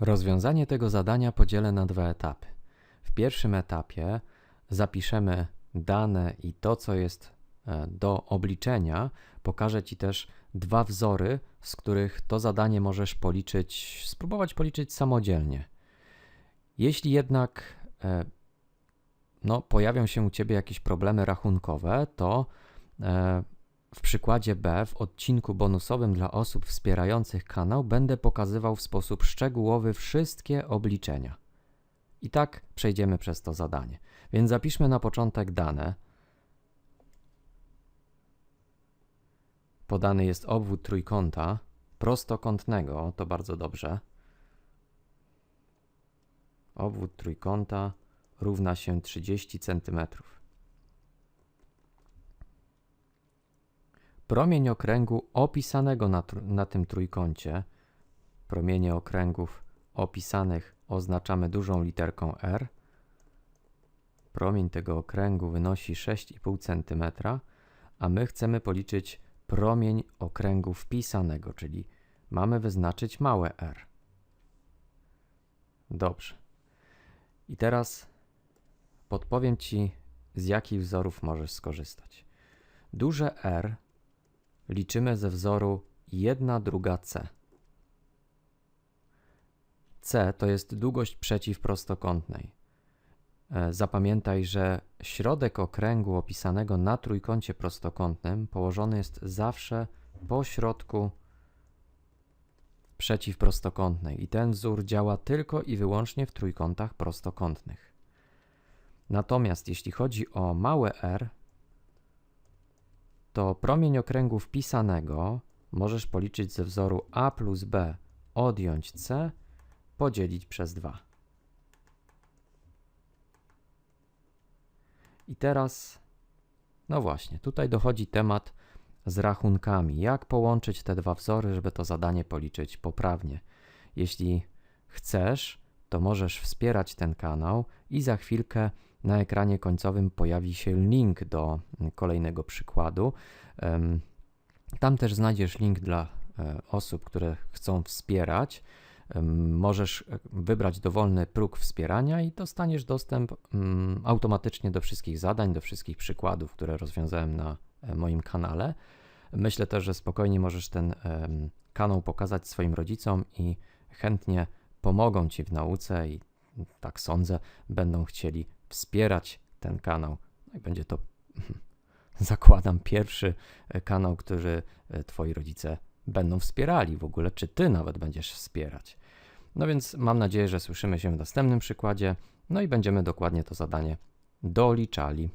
Rozwiązanie tego zadania podzielę na dwa etapy. W pierwszym etapie zapiszemy dane i to, co jest e, do obliczenia. Pokażę Ci też dwa wzory, z których to zadanie możesz policzyć, spróbować policzyć samodzielnie. Jeśli jednak e, no, pojawią się u Ciebie jakieś problemy rachunkowe, to e, w przykładzie B w odcinku bonusowym dla osób wspierających kanał będę pokazywał w sposób szczegółowy wszystkie obliczenia. I tak przejdziemy przez to zadanie. Więc zapiszmy na początek dane. Podany jest obwód trójkąta prostokątnego, to bardzo dobrze. Obwód trójkąta równa się 30 cm. Promień okręgu opisanego na, na tym trójkącie, promienie okręgów opisanych oznaczamy dużą literką R. Promień tego okręgu wynosi 6,5 cm, a my chcemy policzyć promień okręgu wpisanego, czyli mamy wyznaczyć małe r. Dobrze. I teraz podpowiem Ci, z jakich wzorów możesz skorzystać. Duże R liczymy ze wzoru 1 druga C. C to jest długość przeciwprostokątnej. E, Zapamiętaj, że środek okręgu opisanego na trójkącie prostokątnym położony jest zawsze po środku przeciwprostokątnej i ten wzór działa tylko i wyłącznie w trójkątach prostokątnych. Natomiast jeśli chodzi o małe r, to promień okręgu wpisanego możesz policzyć ze wzoru a plus b odjąć c podzielić przez 2. I teraz, no właśnie, tutaj dochodzi temat z rachunkami. Jak połączyć te dwa wzory, żeby to zadanie policzyć poprawnie? Jeśli chcesz, to możesz wspierać ten kanał i za chwilkę na ekranie końcowym pojawi się link do kolejnego przykładu. Tam też znajdziesz link dla e, osób, które chcą wspierać. Możesz e, wybrać dowolny próg wspierania i dostaniesz dostęp mm, automatycznie do wszystkich zadań, do wszystkich przykładów, które rozwiązałem na e, moim kanale. Myślę też, że spokojnie możesz ten kanał pokazać swoim rodzicom i chętnie pomogą ci w nauce i tak sądzę, będą chcieli wspierać ten kanał. No będzie to, zakładam, pierwszy e, kanał, który e, twoi rodzice będą wspierali w ogóle, czy ty nawet będziesz wspierać. No więc mam nadzieję, że słyszymy się w następnym przykładzie, no i będziemy dokładnie to zadanie doliczali.